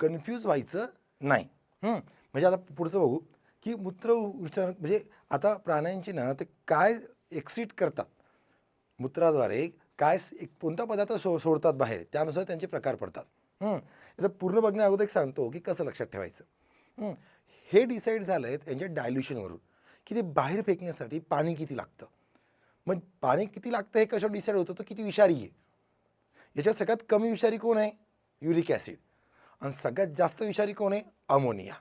Confuse व्हायचं नाही. म्हणजे आता पुढचं बघू की मूत्र विसर्जन म्हणजे आता प्राण्यांची ना ते काय एक्सिट करतात. मूत्राद्वारे काय एक कोणता पदार्थ सो सोडतात बाहेर त्यानुसार त्यांचे प्रकार पडतात. आता पूर्ण बघण्या अगोदर एक सांगतो की कसं लक्षात ठेवायचं. हे. डिसाईड झालं आहे त्यांच्या डायल्युशनवरून की ते बाहेर फेकण्यासाठी पाणी किती लागतं. मग पाणी किती लागतं हे कशावर डिसाईड होतं? तर किती विषारी आहे. याच्यात सगळ्यात कमी विषारी कोण आहे? Uric acid. आणि सगळ्यात जास्त विषारी कोण आहे? अमोनिया.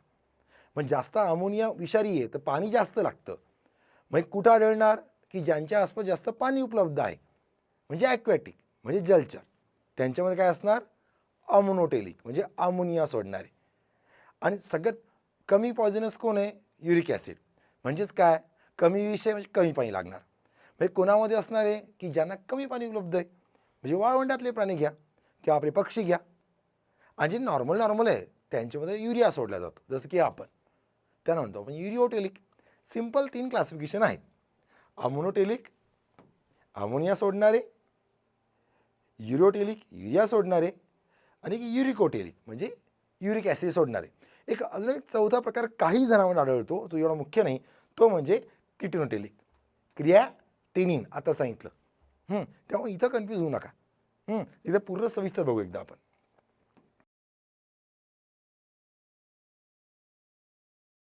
मग जास्त अमोनिया विषारी आहे तर पाणी जास्त लागतं. मग कुठं आढळणार? की ज्यांच्या आसपास जास्त पाणी उपलब्ध आहे. म्हणजे ॲक्वॅटिक म्हणजे जलचर. त्यांच्यामध्ये काय असणार? अमोनोटेलिक म्हणजे अमोनिया सोडणारे. आणि सगळ्यात कमी पॉयझनस कोण आहे? Uric acid. म्हणजेच काय? कमी विषय म्हणजे कमी पाणी लागणार. म्हणजे कोणामध्ये असणार आहे? की ज्यांना कमी पाणी उपलब्ध आहे. म्हणजे वाळवंटातले प्राणी घ्या किंवा आपले पक्षी घ्या. आणि जे नॉर्मल नॉर्मल आहे त्यांच्यामध्ये युरिया सोडला जातो. जसं की आपण. त्यांना म्हणतो आपण युरिओटेलिक. सिंपल तीन क्लासिफिकेशन आहेत. अमोनोटेलिक अमोनिया सोडणारे युरोटेलिक युरिया सोडणारे आणि युरिकोटेलिक म्हणजे युरिक ॲसिड सोडणारे. एक अजून एक चौथा प्रकार काही जणांमध्ये आढळतो जो एवढा मुख्य नाही तो म्हणजे किटिनोटेलिक. क्रिया टेनिन आता सांगितलं. त्यामुळे इथं कन्फ्यूज होऊ नका. इथं पूर्ण सविस्तर बघू एकदा आपण.